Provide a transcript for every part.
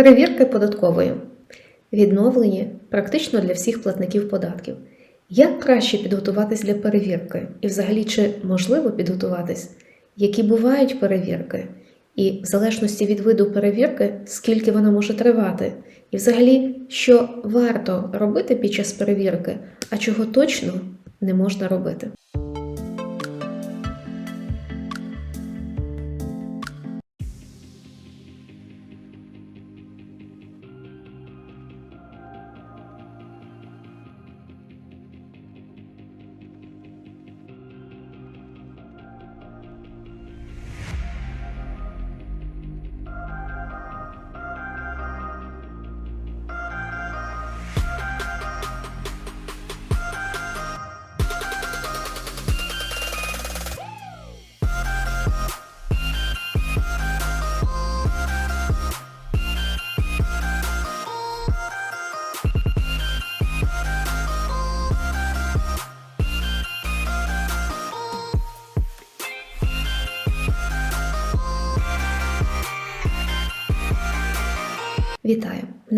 Перевірки податкової. Відновлені практично для всіх платників податків. Як краще підготуватись для перевірки? І взагалі, чи можливо підготуватись? Які бувають перевірки? І в залежності від виду перевірки, скільки вона може тривати? І взагалі, що варто робити під час перевірки, а чого точно не можна робити?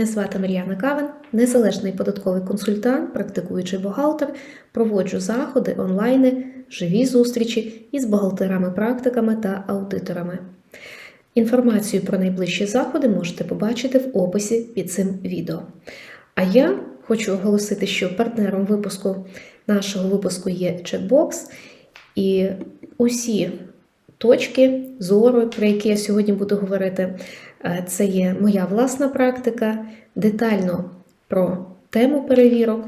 Звати Мар'яна Кавен, незалежний податковий консультант, практикуючий бухгалтер. Проводжу заходи, онлайни, живі зустрічі із бухгалтерами-практиками та аудиторами. Інформацію про найближчі заходи можете побачити в описі під цим відео. А я хочу оголосити, що партнером випуску нашого випуску є чекбокс, і усі точки зору, про які я сьогодні буду говорити, е, це є моя власна практика, детально про тему перевірок.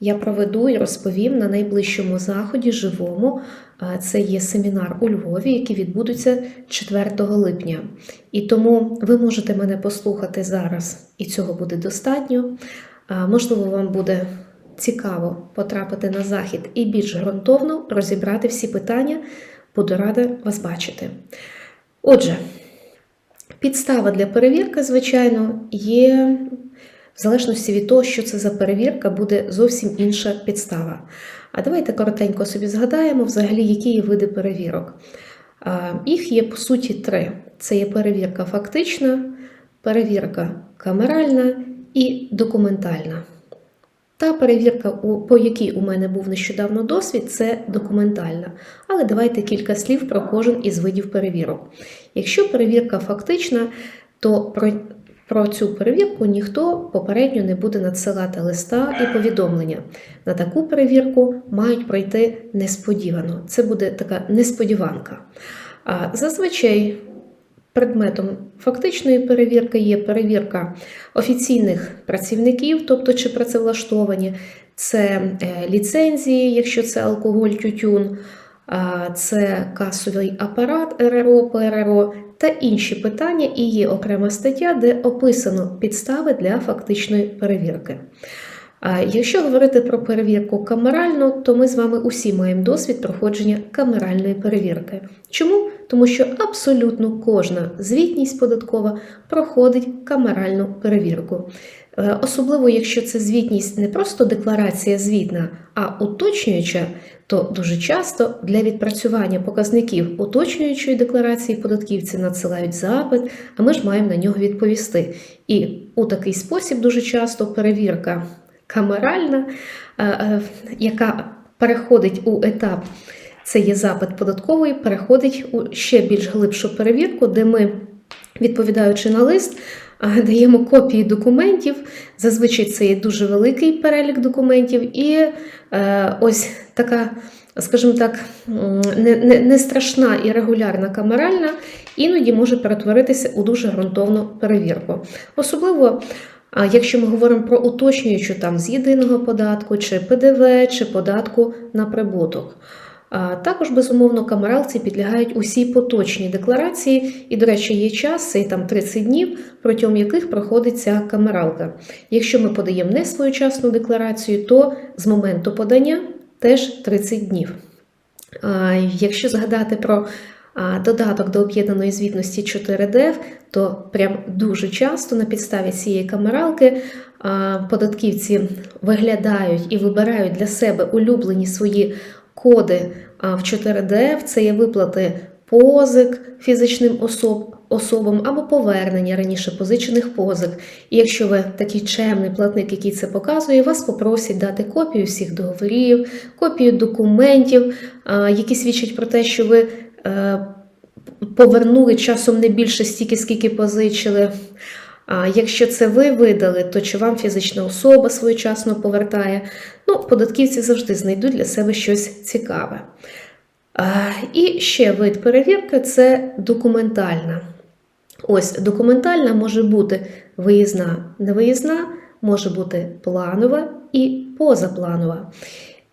Я проведу і розповім на найближчому заході живому. Е, Це є семінар у Львові, який відбудеться 4 липня. І тому ви можете мене послухати зараз, і цього буде достатньо. Е, Можливо, вам буде цікаво потрапити на захід і більш ґрунтовно розібрати всі питання. Буду рада вас бачити. Отже, підстава для перевірки, звичайно, є в залежності від того, що це за перевірка, буде зовсім інша підстава. А давайте коротенько собі згадаємо, взагалі, які є види перевірок. Їх є по суті три: це є перевірка фактична, перевірка камеральна і документальна. Та перевірка, по якій у мене був нещодавно досвід, це документальна. Але давайте кілька слів про кожен із видів перевірок. Якщо перевірка фактична, то про, про цю перевірку ніхто попередньо не буде надсилати листа і повідомлення. На таку перевірку мають пройти несподівано. Це буде така несподіванка. А зазвичай Предметом фактичної перевірки є перевірка офіційних працівників, тобто чи працевлаштовані, це е, ліцензії, якщо це алкоголь, тютюн, це касовий апарат РРО, ПРРО та інші питання. І є окрема стаття, де описано підстави для фактичної перевірки. Якщо говорити про перевірку камеральну, то ми з вами усі маємо досвід проходження камеральної перевірки. Чому? Тому що абсолютно кожна звітність податкова проходить камеральну перевірку. Е, Особливо, якщо це звітність не просто декларація звітна, а уточнююча, то дуже часто для відпрацювання показників уточнюючої декларації податківці надсилають запит, а ми ж маємо на нього відповісти. І у такий спосіб дуже часто перевірка камеральна, е, е, яка переходить у етап, це є запит податковий, переходить у ще більш глибшу перевірку, де ми, відповідаючи на лист, даємо копії документів. Зазвичай це є дуже великий перелік документів, і е, ось така. Скажімо так, не, не, не страшна і регулярна камеральна, іноді може перетворитися у дуже ґрунтовну перевірку. Особливо якщо ми говоримо про уточнюючу там з єдиного податку, чи ПДВ, чи податку на прибуток. Також, безумовно, камералці підлягають усі поточні декларації, і, до речі, є час, це там 30 днів, протягом яких проходить ця камералка. Якщо ми подаємо не своєчасну декларацію, то з моменту подання теж 30 днів. Якщо згадати про додаток до об'єднаної звітності 4DF, то прям дуже часто на підставі цієї камералки податківці виглядають і вибирають для себе улюблені свої коди в 4DF. Це є виплати позик фізичним особ, особам або повернення раніше позичених позик. І якщо ви такий чемний платник, який це показує, вас попросять дати копію всіх договорів, копію документів, які свідчать про те, що ви е, повернули часом не більше стільки, скільки позичили. Якщо це ви видали, то чи вам фізична особа своєчасно повертає? Ну, податківці завжди знайдуть для себе щось цікаве. І ще вид перевірки це документальна. Ось документальна може бути виїзна, невиїзна, може бути планова і позапланова.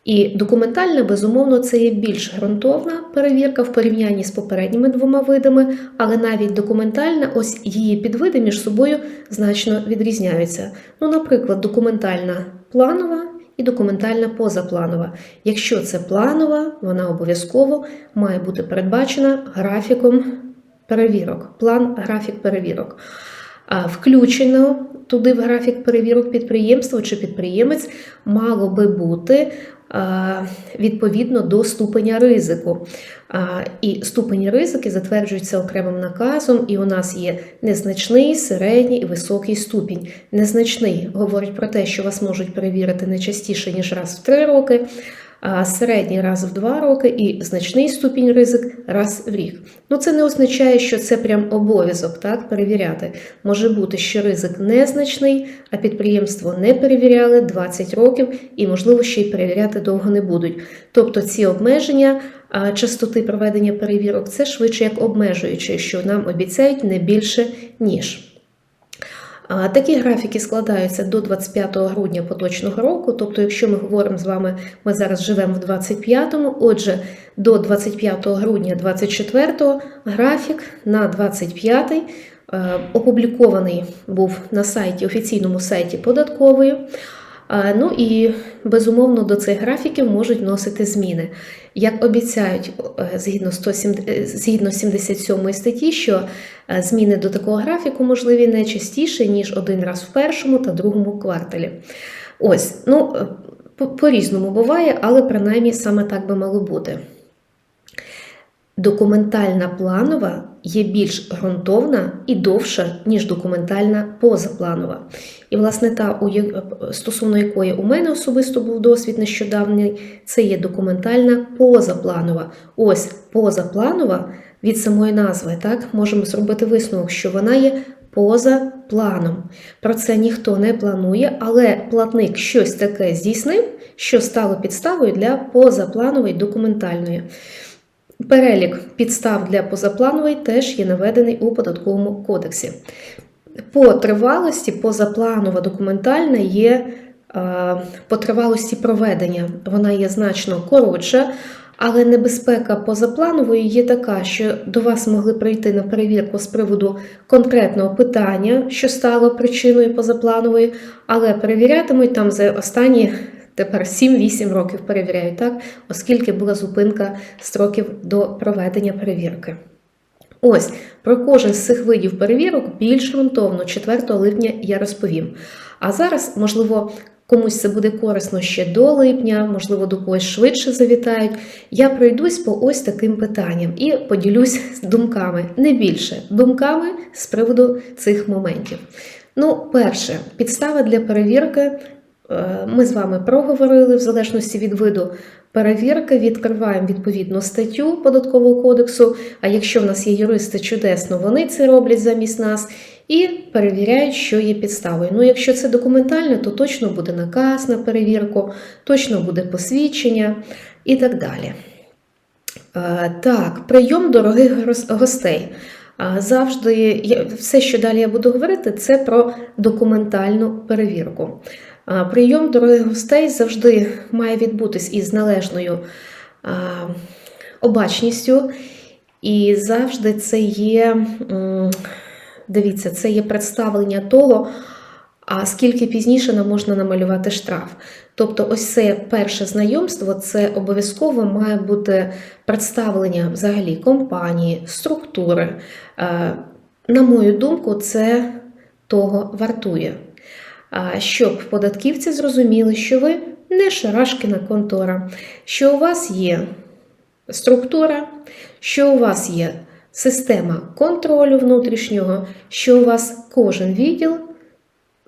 І документальна, безумовно, це є більш ґрунтовна перевірка в порівнянні з попередніми двома видами, але навіть документальна, ось її підвиди між собою значно відрізняються. Ну, наприклад, документальна планова і документальна позапланова. Якщо це планова, вона обов'язково має бути передбачена графіком перевірок, план графік перевірок. Включено туди в графік перевірок підприємство чи підприємець мало би бути відповідно до ступеня ризику. І ступені ризики затверджуються окремим наказом, і у нас є незначний, середній і високий ступінь. Незначний говорить про те, що вас можуть перевірити не частіше, ніж раз в три роки. Середній раз в два роки і значний ступінь ризик раз в рік. Ну це не означає, що це прям обов'язок так перевіряти. Може бути, що ризик незначний, а підприємство не перевіряли 20 років і, можливо, ще й перевіряти довго не будуть. Тобто ці обмеження частоти проведення перевірок це швидше як обмежуюче, що нам обіцяють не більше ніж. Такі графіки складаються до 25 грудня поточного року. Тобто, якщо ми говоримо з вами, ми зараз живемо в 25-му, отже, до 25 грудня 24 графік на 25-й опублікований був на сайті, офіційному сайті податкової. Ну і безумовно до цих графіків можуть вносити зміни. Як обіцяють е, згідно 107, е, згідно 77 статті, що е, зміни до такого графіку можливі не частіше, ніж один раз в першому та другому кварталі. Ось, ну, по- по-різному буває, але принаймні саме так би мало бути. Документальна планова є більш ґрунтовна і довша, ніж документальна позапланова. І, власне, та, стосовно якої у мене особисто був досвід нещодавній, це є документальна позапланова. Ось позапланова від самої назви, так, можемо зробити висновок, що вона є поза планом. Про це ніхто не планує, але платник щось таке здійснив, що стало підставою для позапланової документальної. Перелік підстав для позапланової теж є наведений у податковому кодексі. По тривалості позапланова документальна є е, по тривалості проведення. Вона є значно коротша, але небезпека позапланової є така, що до вас могли прийти на перевірку з приводу конкретного питання, що стало причиною позапланової, але перевірятимуть там за останні тепер 7-8 років перевіряють, так, оскільки була зупинка строків до проведення перевірки. Ось про кожен з цих видів перевірок більш ґрунтовно 4 липня я розповім. А зараз, можливо, комусь це буде корисно ще до липня, можливо, до когось швидше завітають. Я пройдусь по ось таким питанням і поділюсь думками, не більше думками з приводу цих моментів. Ну, перше, підстава для перевірки. Е, Ми з вами проговорили в залежності від виду перевірки, відкриваємо відповідну статтю податкового кодексу. А якщо в нас є юристи чудесно, вони це роблять замість нас і перевіряють, що є підставою. Ну, якщо це документально, то точно буде наказ на перевірку, точно буде посвідчення і так далі. Е, Так, прийом дорогих гостей. Завжди все, що далі я буду говорити, це про документальну перевірку. Прийом дорогих гостей завжди має відбутись із належною обачністю, і завжди це є, дивіться, це є представлення того, а скільки пізніше нам можна намалювати штраф. Тобто, ось це перше знайомство, це обов'язково має бути представлення взагалі компанії, структури. На мою думку, це того вартує. Щоб податківці зрозуміли, що ви не шарашкіна контора, що у вас є структура, що у вас є система контролю внутрішнього, що у вас кожен відділ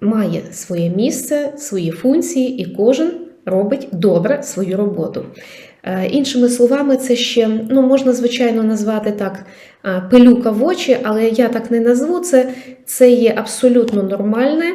має своє місце, свої функції, і кожен робить добре свою роботу. Е, Іншими словами, це ще ну, можна, звичайно, назвати так пилюка в очі, але я так не назву це. Це є абсолютно нормальне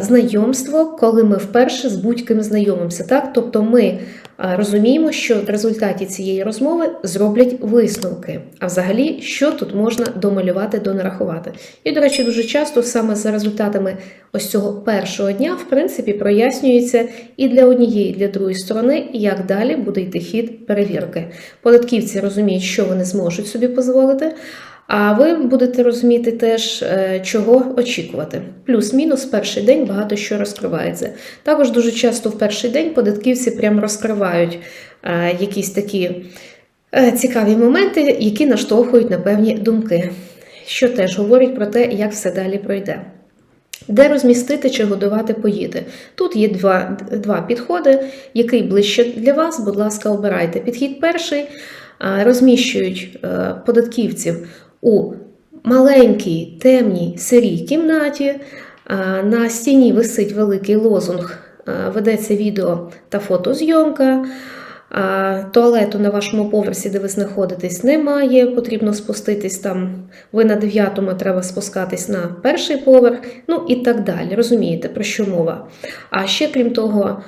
знайомство, коли ми вперше з будь-ким знайомимося. Так? Тобто ми е, розуміємо, що в результаті цієї розмови зроблять висновки. А взагалі, що тут можна домалювати, донарахувати. І, до речі, дуже часто саме за результатами ось цього першого дня, в принципі, прояснюється і для однієї, і для другої сторони, як далі буде йти хід перевірки. Податківці розуміють, що вони зможуть собі дозволити. А ви будете розуміти теж, е, чого очікувати. Плюс-мінус перший день багато що розкривається. Також дуже часто в перший день податківці прям розкривають е, якісь такі е, цікаві моменти, які наштовхують на певні думки, що теж говорить про те, як все далі пройде. Де розмістити чи годувати поїти? Тут є два, два підходи. Який ближче для вас, будь ласка, обирайте. Підхід перший розміщують податківців у маленькій, темній, сирій кімнаті. На стіні висить великий лозунг, ведеться відео та фотозйомка. Туалету на вашому поверсі, де ви знаходитесь, немає. Потрібно спуститись там. Ви на дев'ятому треба спускатись на перший поверх, ну і так далі. Розумієте, про що мова? А ще крім того,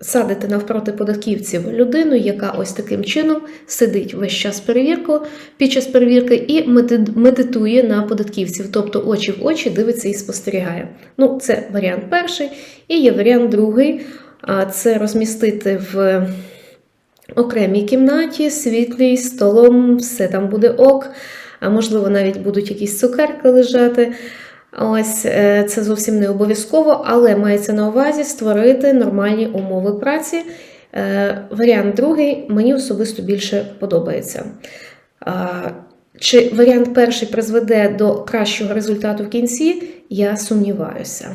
садите навпроти податківців людину, яка ось таким чином сидить весь час перевірку під час перевірки і медитує на податківців, тобто очі в очі дивиться і спостерігає. Ну, це варіант перший. І є варіант другий. Це розмістити в окремій кімнаті, світлій, столом, все там буде ок, а можливо, навіть будуть якісь цукерки лежати. Ось е, це зовсім не обов'язково, але мається на увазі створити нормальні умови праці. Е, Варіант другий мені особисто більше подобається. Чи варіант перший призведе до кращого результату в кінці, я сумніваюся.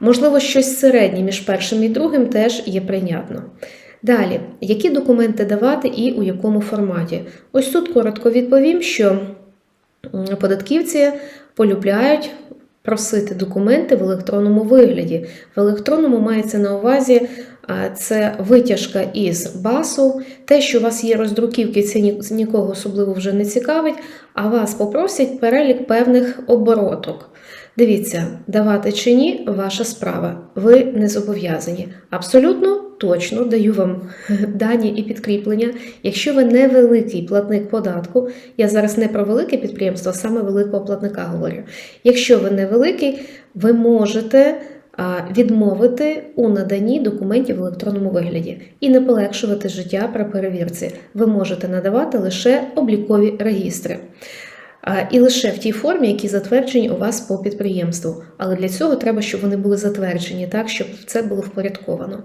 Можливо, щось середнє між першим і другим теж є прийнятно. Далі, які документи давати і у якому форматі? Ось тут коротко відповім, що податківці полюбляють просити документи в електронному вигляді. В електронному мається на увазі це витяжка із басу, те, що у вас є роздруківки, це нікого особливо вже не цікавить, а вас попросять перелік певних обороток. Дивіться, давати чи ні, ваша справа. Ви не зобов'язані. Абсолютно точно даю вам дані і підкріплення. Якщо ви невеликий платник податку, я зараз не про велике підприємство, а саме великого платника говорю. Якщо ви невеликий, ви можете відмовити у наданні документів в електронному вигляді і не полегшувати життя при перевірці. Ви можете надавати лише облікові регістри. І лише в тій формі, які затверджені у вас по підприємству. Але для цього треба, щоб вони були затверджені, так, щоб це було впорядковано.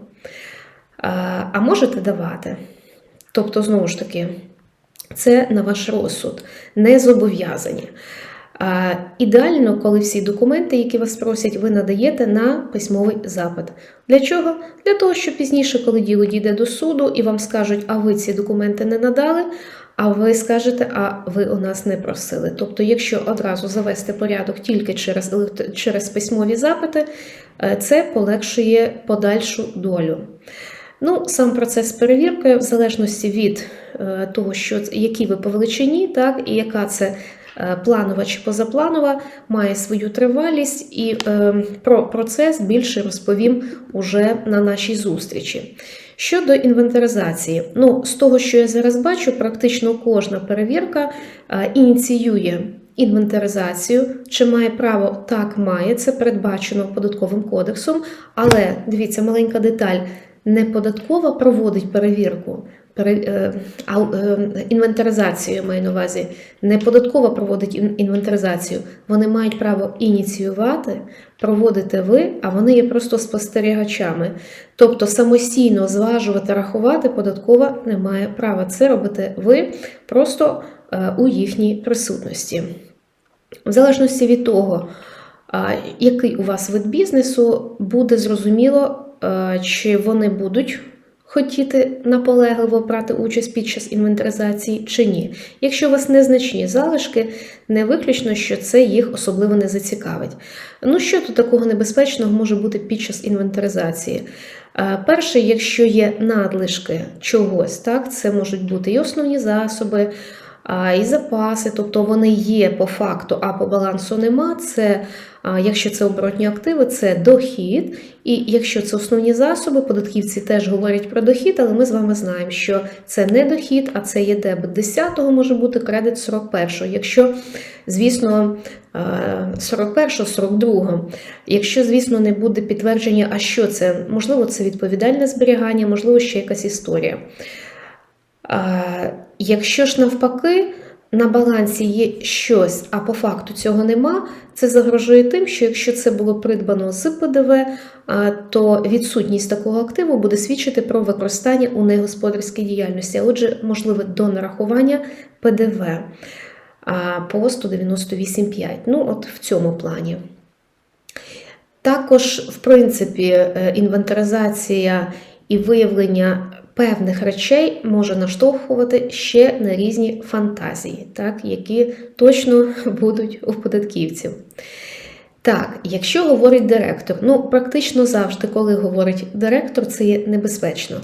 А, можете давати. Тобто, знову ж таки, це на ваш розсуд, не зобов'язані. Ідеально, коли всі документи, які вас просять, ви надаєте на письмовий запит. Для чого? Для того, щоб пізніше, коли діло дійде до суду, і вам скажуть, а ви ці документи не надали, а ви скажете, а ви у нас не просили. Тобто, якщо одразу завести порядок тільки через, через письмові запити, е, це полегшує подальшу долю. Ну, сам процес перевірки, в залежності від е, того, що, які ви по величині, так, і яка це е, планова чи позапланова, має свою тривалість, і е, про процес більше розповім уже на нашій зустрічі. Щодо інвентаризації, ну, з того, що я зараз бачу, практично кожна перевірка е, ініціює інвентаризацію. Чи має право? Так, має, це передбачено податковим кодексом. Але дивіться, маленька деталь: не податкова проводить перевірку. пере- е, е, Інвентаризацію я маю на увазі. Не податкова проводить інвентаризацію. Вони мають право ініціювати, проводите ви, а вони є просто спостерігачами. Тобто самостійно зважувати, рахувати податкова не має права. Це робите ви просто е, у їхній присутності. В залежності від того, який у вас вид бізнесу, буде зрозуміло, чи вони будуть хотіти наполегливо брати участь під час інвентаризації чи ні. Якщо у вас незначні залишки, не виключно, що це їх особливо не зацікавить. Ну, що тут такого небезпечного може бути під час інвентаризації? Е, Перше, якщо є надлишки чогось, так, це можуть бути і основні засоби, і запаси, тобто вони є по факту, а по балансу нема. Це якщо це оборотні активи, це дохід. І якщо це основні засоби, податківці теж говорять про дохід, але ми з вами знаємо, що це не дохід, а це є дебет 10-го, може бути кредит 41-го. Якщо, звісно, 41-го, 42-го, якщо, звісно, не буде підтвердження, а що це, можливо, це відповідальне зберігання, можливо, ще якась історія. Якщо ж навпаки на балансі є щось, а по факту цього нема, це загрожує тим, що якщо це було придбано з ПДВ, то відсутність такого активу буде свідчити про використання у негосподарській діяльності, а отже, можливе до нарахування ПДВ по 198.5. Ну, от в цьому плані. Також, в принципі, е, інвентаризація і виявлення певних речей може наштовхувати ще на різні фантазії, так, які точно будуть у податківців. Так, якщо говорить директор, ну практично завжди, коли говорить директор, це є небезпечно.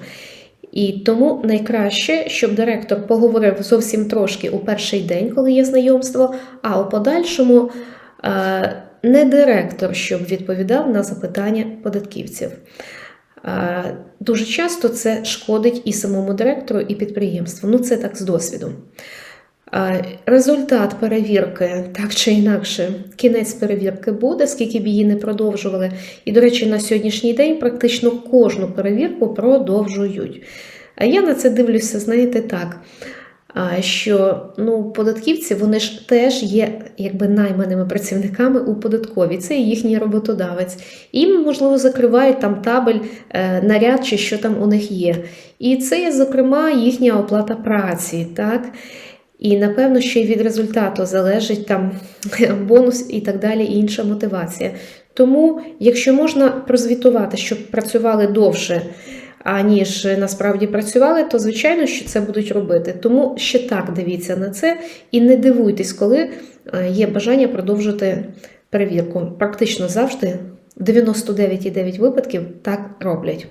І тому найкраще, щоб директор поговорив зовсім трошки у перший день, коли є знайомство, а у подальшому е, не директор, щоб відповідав на запитання податківців. Дуже часто це шкодить і самому директору, і підприємству. Ну, це так з досвідом. Е, Результат перевірки, так чи інакше, кінець перевірки буде, скільки б її не продовжували. І, до речі, на сьогоднішній день практично кожну перевірку продовжують. А я на це дивлюся, знаєте, так. Що ну, податківці вони ж теж є якби найманими працівниками у податковій, це їхній роботодавець. Їм, можливо, закривають там табель, е, наряд чи що там у них є. І це зокрема, їхня оплата праці. так. І напевно, що й від результату залежить там бонус і так далі, і інша мотивація. Тому, якщо можна прозвітувати, щоб працювали довше, аніж насправді працювали, то звичайно, що це будуть робити. Тому ще так дивіться на це і не дивуйтесь, коли е, є бажання продовжити перевірку. Практично завжди, 99,9 випадків так роблять.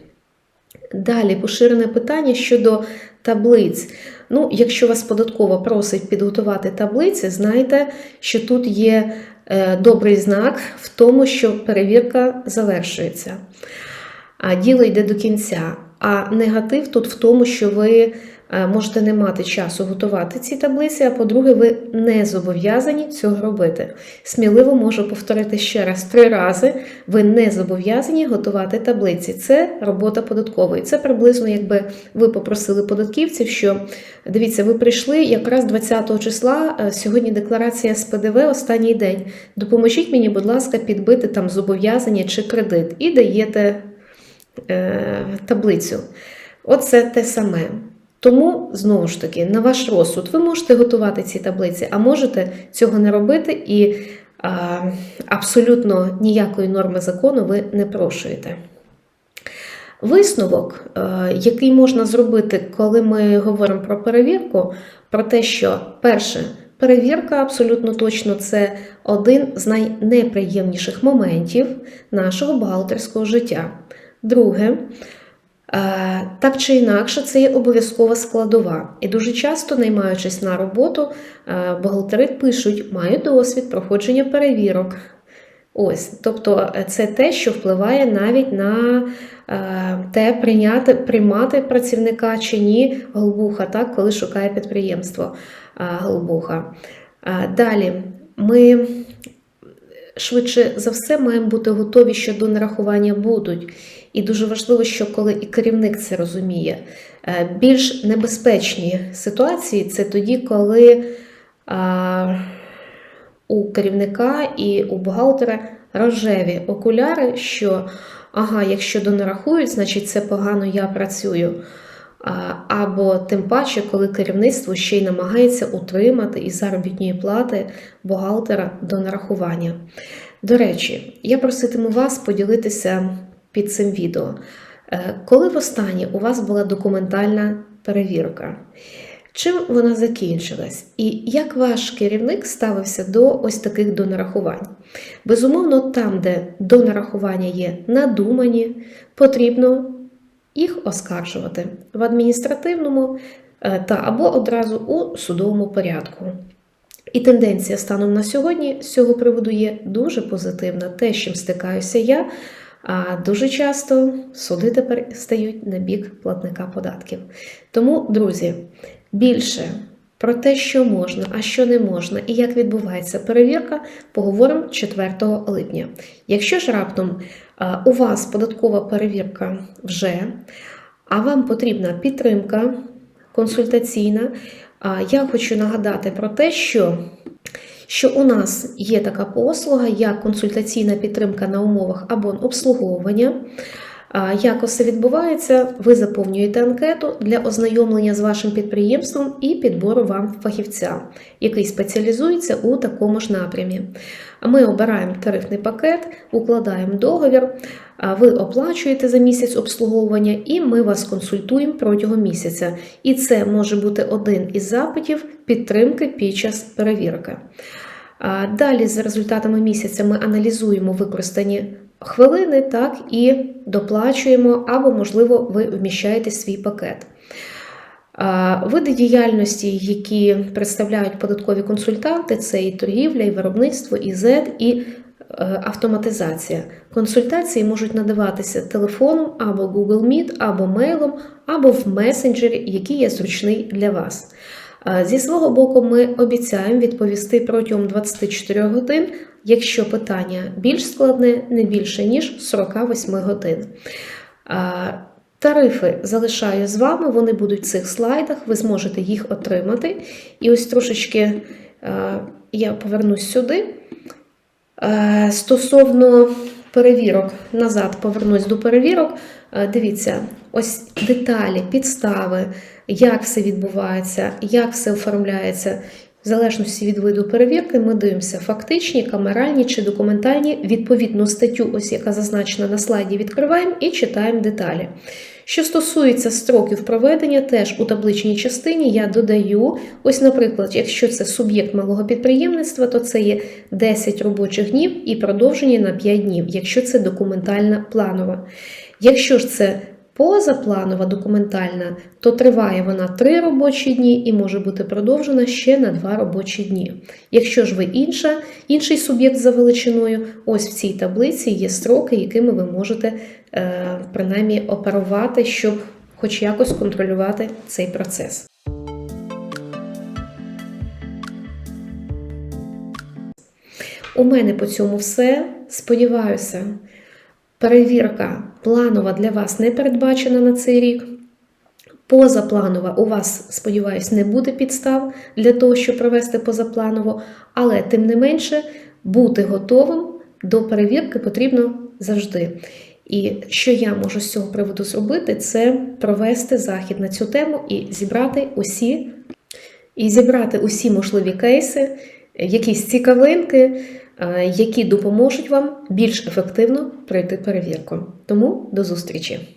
Далі поширене питання щодо таблиць. Ну, якщо вас податкова просить підготувати таблиці, знайте, що тут є е, добрий знак в тому, що перевірка завершується, діло йде до кінця. А негатив тут в тому, що ви е, можете не мати часу готувати ці таблиці, а по-друге, ви не зобов'язані цього робити. Сміливо можу повторити ще раз три рази: ви не зобов'язані готувати таблиці. Це робота податкової. Це приблизно, якби ви попросили податківців, що дивіться, ви прийшли якраз 20 числа. е, Сьогодні декларація з ПДВ останній день. Допоможіть мені, будь ласка, підбити там зобов'язання чи кредит і даєте таблицю. Оце те саме. Тому, знову ж таки, на ваш розсуд, ви можете готувати ці таблиці, а можете цього не робити і а, абсолютно ніякої норми закону ви не прошуєте. Висновок, е, який можна зробити, коли ми говоримо про перевірку, про те, що перше, перевірка абсолютно точно це один з найнеприємніших моментів нашого бухгалтерського життя. Друге, е, так чи інакше, це є обов'язкова складова. І дуже часто, наймаючись на роботу, е, бухгалтери пишуть, маю досвід проходження перевірок. Ось, тобто е, це те, що впливає навіть на те, прийняти, приймати працівника чи ні голбуха, так, коли шукає підприємство голбуха. Далі ми швидше за все маємо бути готові, що до нарахування будуть. І дуже важливо, що коли і керівник це розуміє. Е, Більш небезпечні ситуації це тоді, коли у керівника і у бухгалтера рожеві окуляри, що ага, якщо донарахують, значить це погано я працюю. Або тим паче, коли керівництво ще й намагається утримати із заробітної плати бухгалтера до нарахування. До речі, я проситиму вас поділитися під цим відео. Е, Коли востаннє у вас була документальна перевірка? Чим вона закінчилась? І як ваш керівник ставився до ось таких донарахувань? Безумовно, там, де донарахування є надумані, потрібно їх оскаржувати в адміністративному е, та або одразу у судовому порядку. І тенденція станом на сьогодні з цього приводу є дуже позитивна. Те, з чим стикаюся я, а дуже часто суди тепер стають на бік платника податків. Тому, друзі, більше про те, що можна, а що не можна, і як відбувається перевірка, поговоримо 4 липня. Якщо ж раптом у вас податкова перевірка вже, а вам потрібна підтримка консультаційна, я хочу нагадати про те, що що у нас є така послуга, як консультаційна підтримка на умовах або обслуговування. Як усе відбувається, ви заповнюєте анкету для ознайомлення з вашим підприємством і підбору вам фахівця, який спеціалізується у такому ж напрямі. Ми обираємо тарифний пакет, укладаємо договір, ви оплачуєте за місяць обслуговування, і ми вас консультуємо протягом місяця. І це може бути один із запитів підтримки під час перевірки. Далі, за результатами місяця, ми аналізуємо використані хвилини, так і доплачуємо, або, можливо, ви вміщаєте свій пакет. Види діяльності, які представляють податкові консультанти, це і торгівля, і виробництво, і ЗЕД, і е, автоматизація. Консультації можуть надаватися телефоном або Google Meet, або мейлом, або в месенджері, який є зручний для вас. Зі свого боку, ми обіцяємо відповісти протягом 24 годин, якщо питання більш складне, не більше ніж 48 годин. Тарифи залишаю з вами, вони будуть в цих слайдах, ви зможете їх отримати. І ось трошечки я повернусь сюди. Стосовно перевірок, назад повернусь до перевірок. Е, Дивіться, ось деталі, підстави, як все відбувається, як все оформляється. В залежності від виду перевірки, ми дивимося фактичні, камеральні чи документальні. Відповідну статтю, ось яка зазначена на слайді, відкриваємо і читаємо деталі. Що стосується строків проведення, теж у табличній частині я додаю, ось, наприклад, якщо це суб'єкт малого підприємництва, то це є 10 робочих днів і продовження на 5 днів, якщо це документальна планова. Якщо ж це позапланова документальна, то триває вона 3 робочі дні і може бути продовжена ще на 2 робочі дні. Якщо ж ви інша, інший суб'єкт за величиною, ось в цій таблиці є строки, якими ви можете е, принаймні оперувати, щоб хоч якось контролювати цей процес. У мене по цьому все. Сподіваюся, перевірка планова для вас не передбачена на цей рік. Позапланова у вас, сподіваюсь, не буде підстав для того, щоб провести позапланово, але тим не менше бути готовим до перевірки потрібно завжди. І що я можу з цього приводу зробити, це провести захід на цю тему і зібрати усі, і зібрати усі можливі кейси, якісь цікавинки, які допоможуть вам більш ефективно пройти перевірку. Тому до зустрічі!